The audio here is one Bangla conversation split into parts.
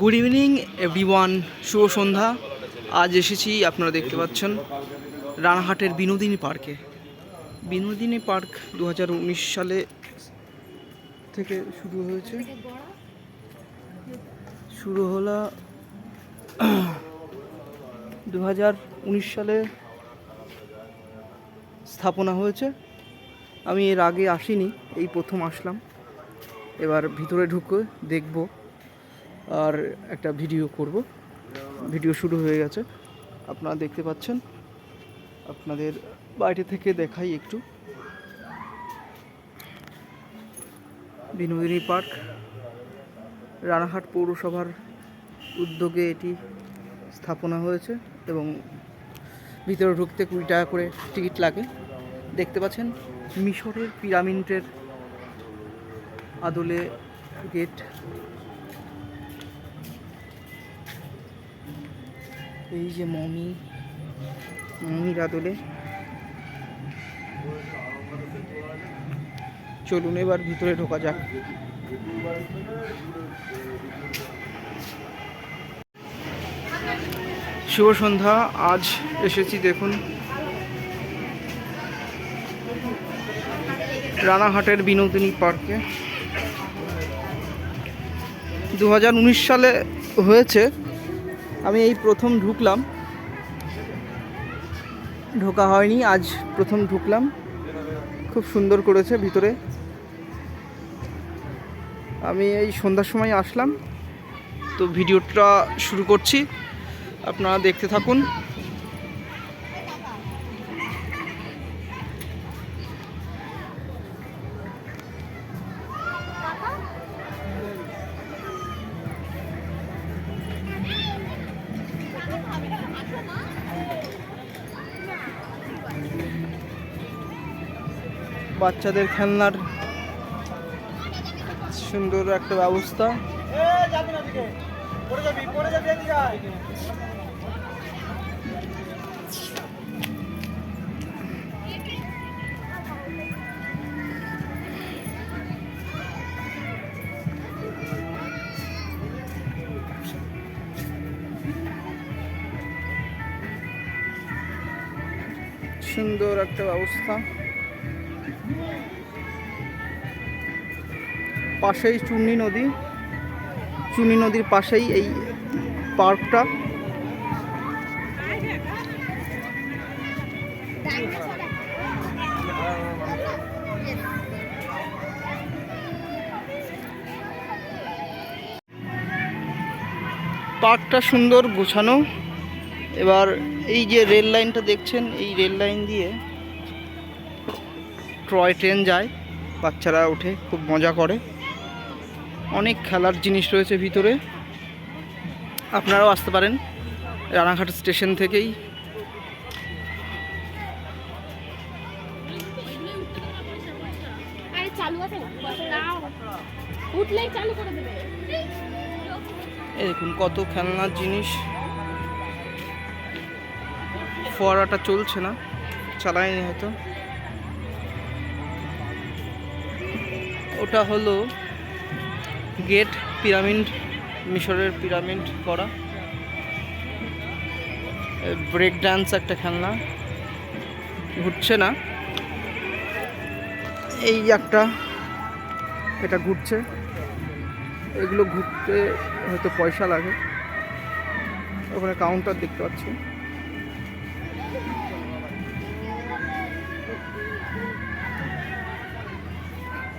গুড ইভিনিং এভরিওয়ান শুভ সন্ধ্যা। আজ এসেছি, আপনারা দেখতে পাচ্ছেন, রানাহাটের বিনোদিনী পার্কে। বিনোদিনী পার্ক দু হাজার উনিশ সালে থেকে শুরু হয়েছে। শুরু হলো দু হাজার উনিশ সালে স্থাপনা হয়েছে। আমি এর আগে আসিনি, এই প্রথম আসলাম। এবার ভিতরে ঢুকে দেখব। আর একটা ভিডিও করব। ভিডিও শুরু হয়ে গেছে। আপনারা দেখতে পাচ্ছেন, আপনাদের বাইরে থেকে দেখাই একটু। বিনোদিনী পার্ক, রানাহাট পৌরসভার উদ্যোগে এটি স্থাপনা হয়েছে এবং ভিতরে ঢুকতে কুড়ি টাকা করে টিকিট লাগে। দেখতে পাচ্ছেন, মিশরের পিরামিডের আদলে গেট এই যে মমি মমির আদলে চলুন এবার ভিতরে ঢোকা যাক। শুভ সন্ধ্যা, আজ এসেছি দেখুন রানাঘাটের বিনোদিনী পার্কে। দুহাজার উনিশ সালে হয়েছে আমি এই প্রথম ঢুকলাম। ঢোকা হয়নি, আজ প্রথম ঢুকলাম। খুব সুন্দর করেছে ভিতরে। আমি এই সন্ধ্যার সময় আসলাম। তো ভিডিওটা শুরু করছি। আপনারা দেখতে থাকুন। বাচ্চাদের খেলনার সুন্দর একটা ব্যবস্থা। সুন্দর একটা ব্যবস্থা। পাশেই চুন্নি নদী। চুন্নি নদীর পাশেই এই পার্কটা। পার্কটা সুন্দর গোছানো। এবার এই যে রেল লাইনটা দেখছেন, এই রেল লাইন দিয়ে টয় ট্রেন যায়, বাচ্চারা উঠে, খুব মজা করে। অনেক খেলার জিনিস রয়েছে ভিতরে। আপনারাও আসতে পারেন রানাঘাট স্টেশন থেকেই। দেখুন কত খেলনার জিনিস। ফোয়ারাটা চলছে না চালায়নি হয়তো। ওটা হলো গেট পিরামিড, মিশরের পিরামিড করা। ব্রেক ডান্স একটা খেলনা। ঘুরছে না। এই একটা, এটা ঘুরছে। এগুলো ঘুরতে হয়তো পয়সা লাগে। ওখানে কাউন্টার দেখতে পাচ্ছি।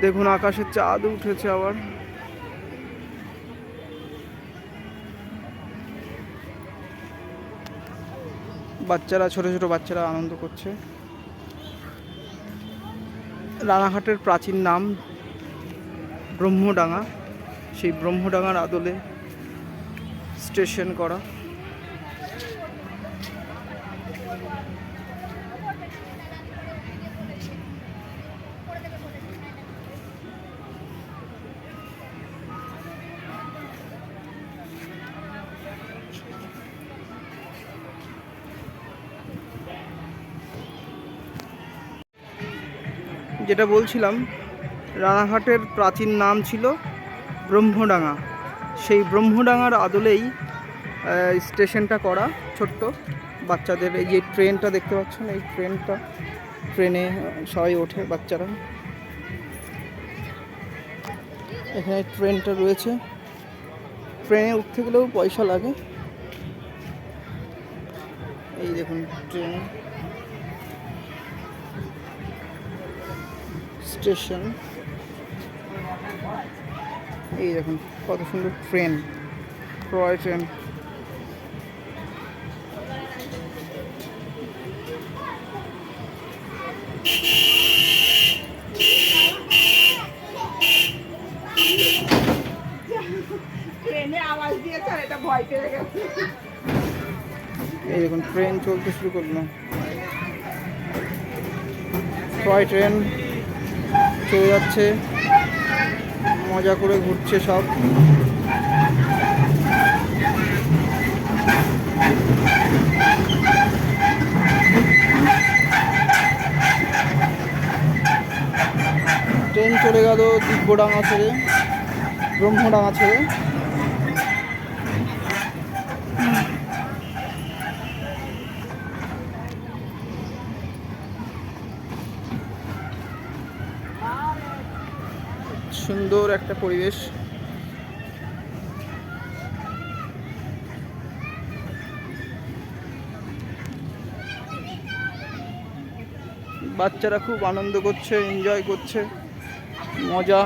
দেখুন আকাশে চাঁদ উঠেছে আবার। বাচ্চারা, ছোট ছোট বাচ্চারা আনন্দ করছে। রানাঘাটের প্রাচীন নাম ব্রহ্মডাঙ্গা। সেই ব্রহ্মডাঙ্গার আদলে স্টেশন করা। যেটা বলছিলাম, রানাঘাটের প্রাচীন নাম ছিল ব্রহ্মডাঙ্গা। সেই ব্রহ্মডাঙ্গার আদলেই স্টেশনটা করা ছোট্ট। বাচ্চাদের এই যে ট্রেনটা দেখতে পাচ্ছেন, এই ট্রেনটা ট্রেনে সবাই ওঠে বাচ্চারা। এখানে ট্রেনটা রয়েছে। ট্রেনে উঠতে গেলেও পয়সা লাগে। এই দেখুন, ট্রেন। স্টেশন। এই দেখুন কত সুন্দর ট্রেন টয় ট্রেন। এই দেখুন ট্রেন চলতে শুরু করল। Toy train. চলে যাচ্ছে। মজা করে ঘুরছে সব। ট্রেন চলে গেল দিব্যডাঙ্গা ছেড়ে ব্রহ্মডাঙ্গা ছেড়ে। সুন্দর একটা পরিবেশ। বাচ্চারা খুব আনন্দ করছে এনজয় করছে, মজা।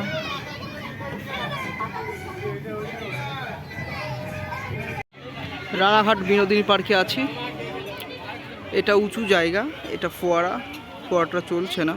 রানাঘাট বিনোদিনী পার্কে আছি। এটা উঁচু জায়গা, এটা ফোয়ারা, ফোয়ারাটা চলছে না।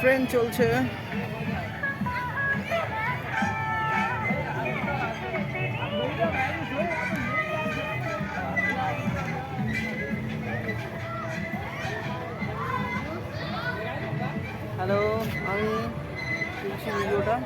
ট্রেন চলছে হ্যালো আমি তুলছি ভিডিওটা